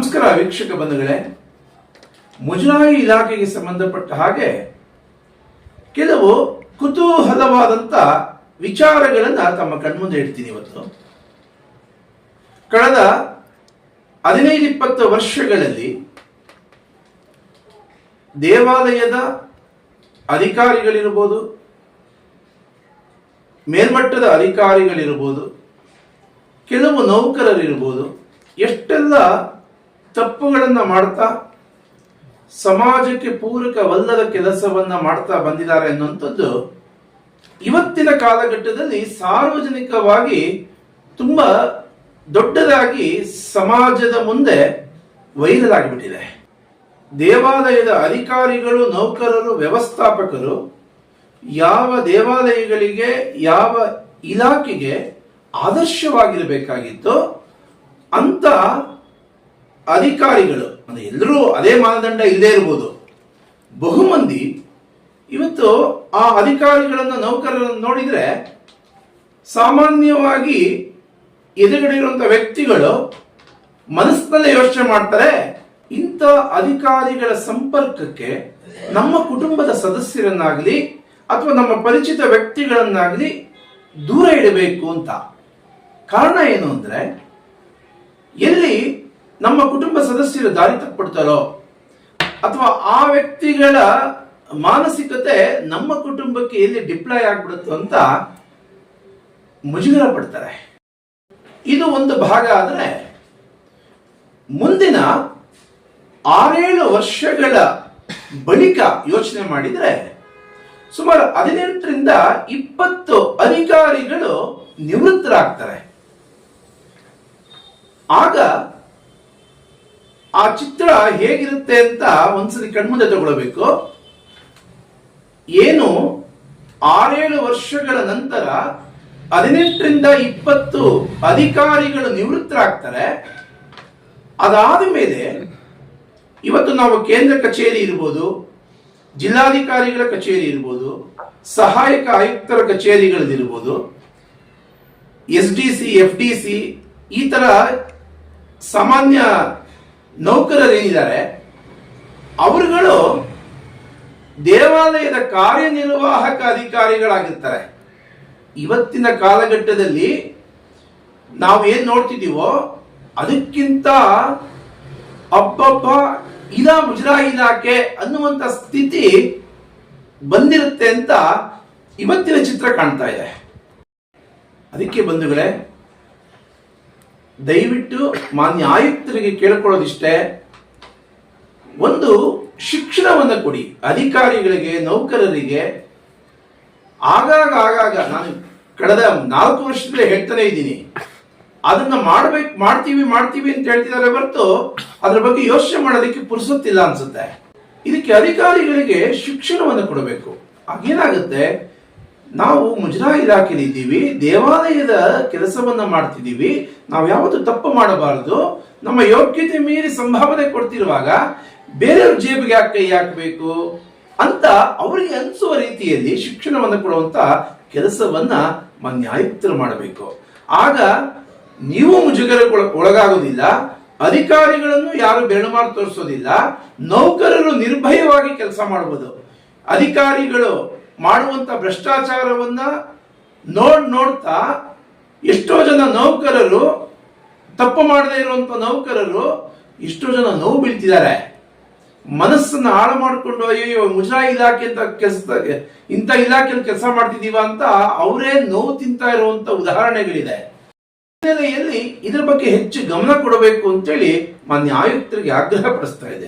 ನಮಸ್ಕಾರ ವೀಕ್ಷಕ ಬಂಧುಗಳೇ, ಮುಜರಾಯಿ ಇಲಾಖೆಗೆ ಸಂಬಂಧಪಟ್ಟ ಹಾಗೆ ಕೆಲವು ಕುತೂಹಲವಾದಂತ ವಿಚಾರಗಳನ್ನು ತಮ್ಮ ಕಣ್ಮುಂದೆ ಇಡ್ತೀನಿ ಇವತ್ತು. ಕಳೆದ ಹದಿನೈದು ಇಪ್ಪತ್ತು ವರ್ಷಗಳಲ್ಲಿ ದೇವಾಲಯದ ಅಧಿಕಾರಿಗಳಿರ್ಬೋದು, ಮೇಲ್ಮಟ್ಟದ ಅಧಿಕಾರಿಗಳಿರ್ಬೋದು, ಕೆಲವು ನೌಕರರಿರ್ಬೋದು, ಎಷ್ಟೆಲ್ಲ ತಪ್ಪುಗಳನ್ನು ಮಾಡ್ತಾ, ಸಮಾಜಕ್ಕೆ ಪೂರಕವಲ್ಲದ ಕೆಲಸವನ್ನ ಮಾಡ್ತಾ ಬಂದಿದ್ದಾರೆ ಅನ್ನುವಂಥದ್ದು ಇವತ್ತಿನ ಕಾಲಘಟ್ಟದಲ್ಲಿ ಸಾರ್ವಜನಿಕವಾಗಿ ತುಂಬಾ ದೊಡ್ಡದಾಗಿ ಸಮಾಜದ ಮುಂದೆ ವೈರಲ್ ಆಗಿಬಿಟ್ಟಿದೆ. ದೇವಾಲಯದ ಅಧಿಕಾರಿಗಳು, ನೌಕರರು, ವ್ಯವಸ್ಥಾಪಕರು ಯಾವ ದೇವಾಲಯಗಳಿಗೆ, ಯಾವ ಇಲಾಖೆಗೆ ಆದರ್ಶವಾಗಿರಬೇಕಾಗಿತ್ತು ಅಂತ ಅಧಿಕಾರಿಗಳು, ಅಂದ್ರೆ ಎಲ್ಲರೂ ಅದೇ ಮಾನದಂಡ ಇಲ್ಲದೆ ಇರ್ಬೋದು. ಬಹುಮಂದಿ ಇವತ್ತು ಆ ಅಧಿಕಾರಿಗಳನ್ನು ನೌಕರರನ್ನು ನೋಡಿದ್ರೆ ಸಾಮಾನ್ಯವಾಗಿ ಎದುರುಗಡೆ ವ್ಯಕ್ತಿಗಳು ಮನಸ್ಸಿನಲ್ಲೇ ಯೋಚನೆ ಮಾಡ್ತಾರೆ, ಇಂಥ ಅಧಿಕಾರಿಗಳ ಸಂಪರ್ಕಕ್ಕೆ ನಮ್ಮ ಕುಟುಂಬದ ಸದಸ್ಯರನ್ನಾಗಲಿ ಅಥವಾ ನಮ್ಮ ಪರಿಚಿತ ವ್ಯಕ್ತಿಗಳನ್ನಾಗಲಿ ದೂರ ಇಡಬೇಕು ಅಂತ. ಕಾರಣ ಏನು ಅಂದ್ರೆ ನಮ್ಮ ಕುಟುಂಬ ಸದಸ್ಯರು ದಾರಿ ತಪ್ಪಿಡ್ತಾರೋ? ಅಥವಾ ಆ ವ್ಯಕ್ತಿಗಳ ಮಾನಸಿಕತೆ ನಮ್ಮ ಕುಟುಂಬಕ್ಕೆ ಎಲ್ಲಿ ಡಿಪ್ಲಾಯ್ ಆಗ್ಬಿಡುತ್ತೋ ಅಂತ ಮುಜುಗರ ಪಡ್ತಾರೆ. ಇದು ಒಂದು ಭಾಗ ಆದರೆ, ಮುಂದಿನ ಆರೇಳು ವರ್ಷಗಳ ಬಳಿಕ ಯೋಚನೆ ಮಾಡಿದರೆ, ಸುಮಾರು ಹದಿನೆಂಟರಿಂದ ಇಪ್ಪತ್ತು ಅಧಿಕಾರಿಗಳು ನಿವೃತ್ತರಾಗ್ತಾರೆ. ಆಗ ಆ ಚಿತ್ರ ಹೇಗಿರುತ್ತೆ ಅಂತ ಒಂದ್ಸಲಿ ಕಣ್ಮುಂದೆ ತಗೊಳ್ಬೇಕು. ಏನು ಆರೇಳು ವರ್ಷಗಳ ನಂತರ ಹದಿನೆಂಟರಿಂದ ಇಪ್ಪತ್ತು ಅಧಿಕಾರಿಗಳು ನಿವೃತ್ತರಾಗ್ತಾರೆ. ಅದಾದ ಮೇಲೆ ಇವತ್ತು ನಾವು ಕೇಂದ್ರ ಕಚೇರಿ ಇರ್ಬೋದು, ಜಿಲ್ಲಾಧಿಕಾರಿಗಳ ಕಚೇರಿ ಇರ್ಬೋದು, ಸಹಾಯಕ ಆಯುಕ್ತರ ಕಚೇರಿಗಳದಿರ್ಬೋದು S D C, F D C ಈ ಥರ ಸಾಮಾನ್ಯ ನೌಕರರೇನಿದ್ದಾರೆ? ಅವರುಗಳು ದೇವಾಲಯದ ಕಾರ್ಯನಿರ್ವಾಹಕ ಅಧಿಕಾರಿಗಳಾಗಿರ್ತಾರೆ. ಇವತ್ತಿನ ಕಾಲಘಟ್ಟದಲ್ಲಿ ನಾವು ಏನ್ ನೋಡ್ತಿದ್ದೀವೋ, ಅದಕ್ಕಿಂತ ಅಬ್ಬಬ್ಬ ಇದ ಮುಜರಾ ಇಲಾಖೆ ಅನ್ನುವಂತ ಸ್ಥಿತಿ ಬಂದಿರುತ್ತೆ ಅಂತ ಇವತ್ತಿನ ಚಿತ್ರ ಕಾಣ್ತಾ ಇದೆ. ಅದಕ್ಕೆ ಬಂಧುಗಳೇ ದಯವಿಟ್ಟು ಮಾನ್ಯ ಆಯುಕ್ತರಿಗೆ ಕೇಳ್ಕೊಳ್ಳೋದಿಷ್ಟೇ. ಒಂದು ಶಿಕ್ಷಣವನ್ನು ಕೊಡಿ. ಅಧಿಕಾರಿಗಳಿಗೆ, ನೌಕರರಿಗೆ. ಆಗಾಗ ಆಗಾಗ, ನಾನು ಕಳೆದ ನಾಲ್ಕು ವರ್ಷದಲ್ಲೇ ಹೇಳ್ತಾನೆ ಇದ್ದೀನಿ. ಅದನ್ನ ಮಾಡ್ಬೇಕು, ಮಾಡ್ತೀವಿ ಮಾಡ್ತೀವಿ ಅಂತ ಹೇಳ್ತಿದ್ದಾರೆ ಹೊರತು ಅದ್ರ ಬಗ್ಗೆ ಯೋಚನೆ ಮಾಡೋದಕ್ಕೆ ಪುರುಸೊತ್ತಿಲ್ಲ ಅನ್ಸುತ್ತೆ. ಇದಕ್ಕೆ ಅಧಿಕಾರಿಗಳಿಗೆ ಶಿಕ್ಷಣವನ್ನು ಕೊಡಬೇಕು. ಆಗೇನಾಗುತ್ತೆ ನಾವು ಮುಜರಾ ಇಲಾಖೆಯಲ್ಲಿ ಇದ್ದೀವಿ, ದೇವಾಲಯದ ಕೆಲಸವನ್ನ ಮಾಡ್ತಿದ್ದೀವಿ, ನಾವು ಯಾವತ್ತೂ ತಪ್ಪು ಮಾಡಬಾರದು. ನಮ್ಮ ಯೋಗ್ಯತೆ ಮೀರಿ ಸಂಭಾವನೆ ಕೊಡ್ತಿರುವಾಗ ಬೇರೆಯವ್ರ ಜೇಬಿಗೆ ಯಾಕೆ ಕೈ ಹಾಕಬೇಕು ಅಂತ ಅವರಿಗೆ ಅನಿಸುವ ರೀತಿಯಲ್ಲಿ ಶಿಕ್ಷಣವನ್ನು ಕೊಡುವಂತ ಕೆಲಸವನ್ನ ನ್ಯಾಯುಕ್ತರು ಮಾಡಬೇಕು. ಆಗ ನೀವು ಮುಜುಗರ ಒಳಗಾಗೋದಿಲ್ಲ, ಅಧಿಕಾರಿಗಳನ್ನು ಯಾರು ಬೆರಳುಮಾರು ತೋರಿಸೋದಿಲ್ಲ, ನೌಕರರು ನಿರ್ಭಯವಾಗಿ ಕೆಲಸ ಮಾಡಬಹುದು ಅಧಿಕಾರಿಗಳು ಮಾಡುವಂತ ಭ್ರಷ್ಟಾಚಾರವನ್ನ ನೋಡ್ ನೋಡ್ತಾ ಎಷ್ಟೋ ಜನ ನೌಕರರು, ತಪ್ಪು ಮಾಡದೇ ಇರುವಂತ ನೌಕರರು ಎಷ್ಟೋ ಜನ ನೋವು ಬೀಳ್ತಿದ್ದಾರೆ. ಮನಸ್ಸನ್ನ ಹಾಳು ಮಾಡಿಕೊಂಡು ಅಯ್ಯೋ ಮುಜರಾಯಿ ಇಲಾಖೆ ಅಂತ ಕೆಲಸ, ಇಂಥ ಇಲಾಖೆಯಲ್ಲಿ ಕೆಲಸ ಮಾಡ್ತಿದ್ದೀವ ಅಂತ ಅವರೇ ನೋವು ತಿಂತಾ ಇರುವಂತ ಉದಾಹರಣೆಗಳಿದೆ. ಹಿನ್ನೆಲೆಯಲ್ಲಿ ಇದ್ರ ಬಗ್ಗೆ ಹೆಚ್ಚು ಗಮನ ಕೊಡಬೇಕು ಅಂತೇಳಿ ಮಾನ್ಯ ಆಯುಕ್ತರಿಗೆ ಆಗ್ರಹ ಪಡಿಸ್ತಾ ಇದೆ